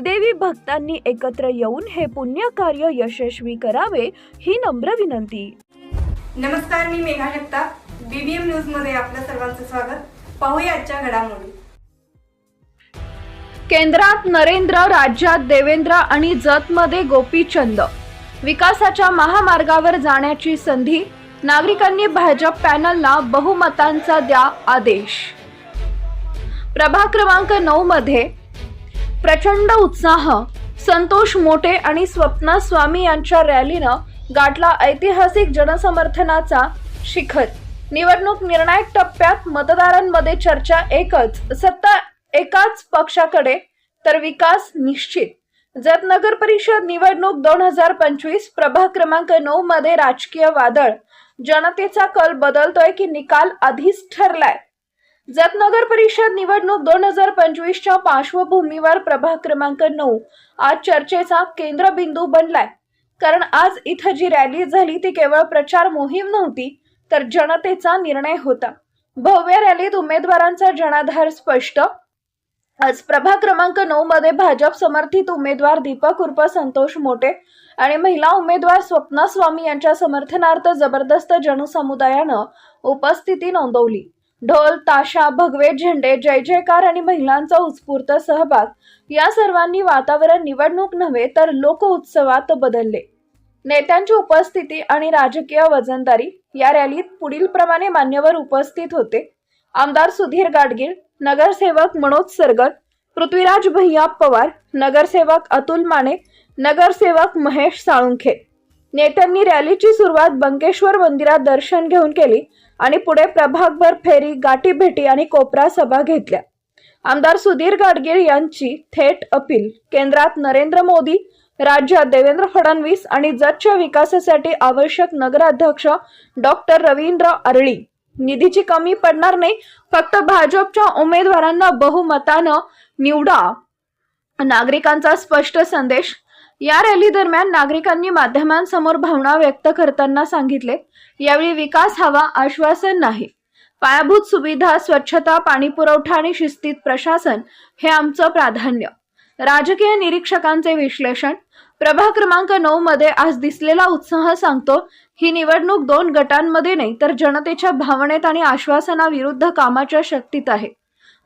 देवी भक्तांनी एकत्र येऊन हे पुण्य कार्य यशस्वी करावे ही नम्र विनंती. नमस्कार मी मेघा जगताप बीबीएम न्यूजमध्ये आपलं सर्वांचं स्वागत. पाहूया आजच्या घडामोडी. केंद्रात नरेंद्र राज्यात देवेंद्र आणि जतमध्ये गोपीचंद विकासाच्या महामार्गावर जाण्याची संधी नागरिकांनी भाजप पॅनलला बहुमतांचा द्या आदेश. प्रभाग क्रमांक नऊ मध्ये प्रचंड उत्साह संतोष मोटे आणि स्वप्ना स्वामी यांच्या रॅलीनं गाठला ऐतिहासिक जनसमर्थनाचा शिखर. निवडणूक निर्णायक टप्प्यात मतदारांमध्ये चर्चा एकच सत्ता एकाच पक्षाकडे तर विकास निश्चित. जत नगर परिषद निवडणूक दोन हजार पंचवीस प्रभाग क्रमांक नऊ मध्ये राजकीय वादळ. जनतेचा कल बदलतोय की निकाल आधीच ठरलाय? जत नगर परिषद निवडणूक दोन हजार पंचवीसच्या पार्श्वभूमीवर प्रभाग क्रमांक नऊ आज चर्चेचा केंद्रबिंदू बनलाय. कारण आज इथं जी रॅली झाली ती केवळ प्रचार मोहीम नव्हती तर जनतेचा निर्णय होता. भव्य रॅलीत उमेदवारांचा जनाधार स्पष्ट. आज प्रभाग क्रमांक नऊ मध्ये भाजप समर्थित उमेदवार दीपक उर्फ संतोष मोटे आणि महिला उमेदवार स्वप्ना स्वामी यांच्या समर्थनार्थ जबरदस्त जनसमुदायानं उपस्थिती नोंदवली. ढोल ताशा भगवे झेंडे जय जयकार आणि महिलांचा उत्स्फूर्त सहभाग. या सर्वांनी वातावरण निवडणूक नव्हे तर लोक उत्सवात बदलले. नेत्यांची उपस्थिती आणि राजकीय वजनदारी या रॅलीत पुढील प्रमाणे मान्यवर उपस्थित होते. आमदार सुधीर गाडगीळ नगरसेवक मनोज सरगर पृथ्वीराज भैया पवार नगरसेवक अतुल माने नगरसेवक महेश साळुंखे. नेत्यांनी रॅलीची सुरुवात बंकेश्वर मंदिरात दर्शन घेऊन केली आणि पुढे प्रभागभर फेरी गाठीभेटी आणि कोपरा सभा घेतल्या. आमदार सुधीर गाडगीळ यांची थेट अपील केंद्रात नरेंद्र मोदी राज्यात देवेंद्र फडणवीस आणि जतच्या विकासासाठी आवश्यक नगराध्यक्ष डॉक्टर रवींद्र अरळी. निधीची कमी पडणार नाही फक्त भाजपच्या उमेदवारांना बहुमतानं निवडा. नागरिकांचा स्पष्ट संदेश या रॅली दरम्यान नागरिकांनी माध्यमांसमोर भावना व्यक्त करताना सांगितले यावेळी विकास हवा आश्वासन नाही. पायाभूत सुविधा स्वच्छता पाणी पुरवठा आणि शिस्तीत प्रशासन हे आमचं प्राधान्य. राजकीय निरीक्षकांचे विश्लेषण प्रभा क्रमांक नऊ मध्ये आज दिसलेला उत्साह सांगतो ही निवडणूक दोन गटांमध्ये नाही तर जनतेच्या भावनेत आणि आश्वासनाविरुद्ध कामाच्या शक्तीत आहे.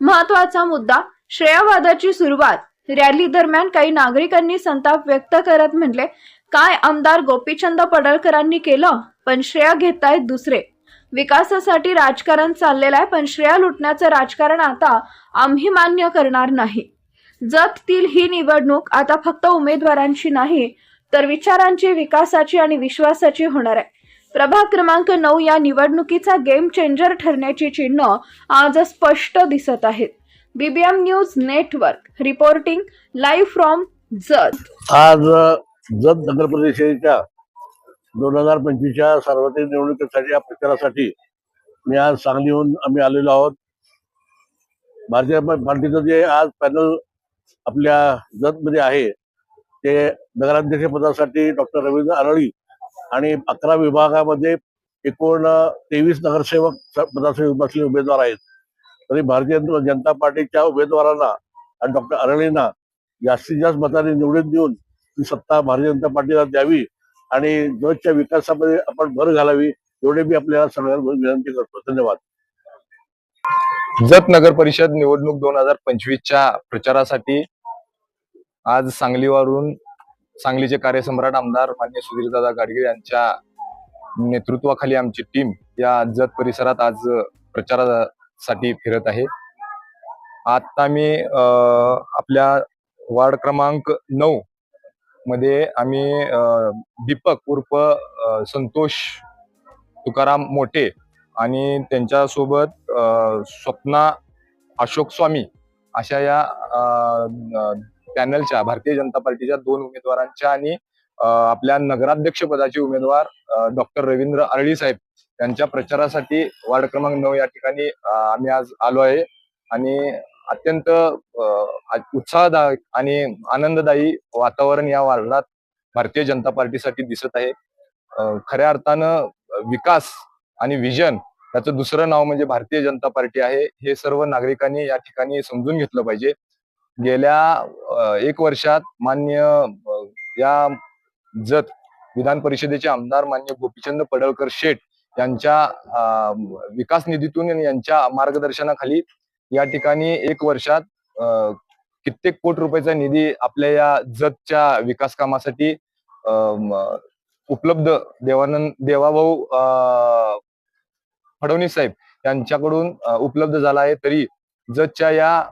महत्त्वाचा मुद्दा श्रेयवादाची सुरुवात रॅली दरम्यान काही नागरिकांनी संताप व्यक्त करत म्हणले काय आमदार गोपीचंद पडळकरांनी केलं? पण श्रेय घेतायत दुसरे. विकासासाठी राजकारण चाललेलं आहे पण श्रेया लुटण्याचं राजकारण आता आम्ही मान्य करणार नाही. जततील ही निवडणूक आता फक्त उमेदवारांची नाही तर विचारांची विकासाची आणि विश्वासाची होणार आहे. प्रभाग क्रमांक नऊ या निवडणुकीचा गेम चेंजर ठरण्याची चिन्ह आज स्पष्ट दिसत आहेत. BBM news network reporting live from Jat आज जत नगर परिषदेच्या दोन हजार पंचवीसच्या सार्वत्रिक निवडणुकीसाठी या प्रचारासाठी मी आज सांगलीहून आम्ही आलेलो आहोत. भारतीय पार्टीचं जे आज पॅनल आपल्या जतमध्ये आहे ते नगराध्यक्ष पदासाठी डॉक्टर रवींद्र आरळी आणि अकरा विभागामध्ये एकूण तेवीस नगरसेवक पदासाठी उमेदवार आहेत. तरी भारतीय जनता पार्टीच्या उमेदवारांना आणि डॉक्टर अरणींना जास्तीत जास्त मताने निवडून देऊन ही सत्ता भारतीय जनता पार्टीला द्यावी आणि जगच्या विकासामध्ये आपण भर घालावी एवढे मी आपल्याला सगळ्यांना विनंती करतो. धन्यवाद. जत नगर परिषद निवडणूक दोन हजार पंचवीसच्या प्रचारासाठी आज सांगलीवरून सांगलीचे कार्यसम्राट आमदार मान्य सुधीरदादा गाडगे यांच्या नेतृत्वाखाली आमची टीम या जत परिसरात आज प्रचारा प्रचारासाठी फिरत आहे. आता मी आपल्या वार्ड क्रमांक नऊ मध्ये आम्ही दीपक उर्फ संतोष तुकाराम मोठे आणि त्यांच्यासोबत स्वप्ना अशोक स्वामी अशा या पॅनलच्या भारतीय जनता पार्टीच्या दोन उमेदवारांच्या आणि आपल्या नगराध्यक्ष पदाचे उमेदवार डॉक्टर रवींद्र आरळी साहेब त्यांच्या प्रचारासाठी वार्ड क्रमांक नऊ या ठिकाणी आम्ही आज आलो आहे. आणि अत्यंत उत्साहदायक आणि आनंददायी वातावरण या वार्डात भारतीय जनता पार्टीसाठी दिसत आहे. खऱ्या अर्थानं विकास आणि विजन याचं दुसरं नाव म्हणजे भारतीय जनता पार्टी आहे. हे सर्व नागरिकांनी या ठिकाणी समजून घेतलं पाहिजे. गेल्या एक वर्षात मान्य या जत विधान परिषदेचे आमदार मान्य गोपीचंद पडळकर शेठ यांच्या विकास निधीतून यांच्या मार्गदर्शनाखाली या ठिकाणी एक वर्षात अ, कित्येक कोटी रुपयाचा निधी आपल्या या जतच्या विकास कामासाठी उपलब्ध देवानंद देवाभाऊ अ, फडणवीस साहेब यांच्याकडून उपलब्ध झाला आहे. तरी जतच्या या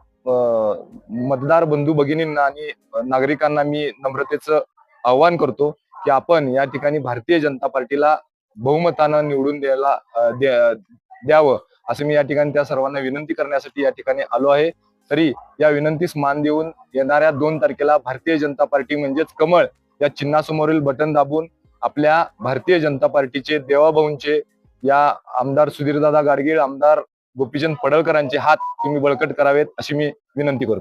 मतदार बंधू भगिनींना आणि नागरिकांना मी नम्रतेचं आव्हान करतो की आपण या ठिकाणी भारतीय जनता पार्टीला बहुमतानं निवडून द्यायला द्यावं असं मी या ठिकाणी त्या सर्वांना विनंती करण्यासाठी या ठिकाणी आलो आहे. तरी या विनंतीस मान देऊन येणाऱ्या दोन तारखेला भारतीय जनता पार्टी म्हणजेच कमळ या चिन्हासमोरील बटन दाबून आपल्या भारतीय जनता पार्टीचे देवाभाऊंचे या आमदार सुधीरदादा गाडगीळ आमदार गोपीचंद पडळकरांचे हात तुम्ही बळकट करावेत अशी मी विनंती करतो.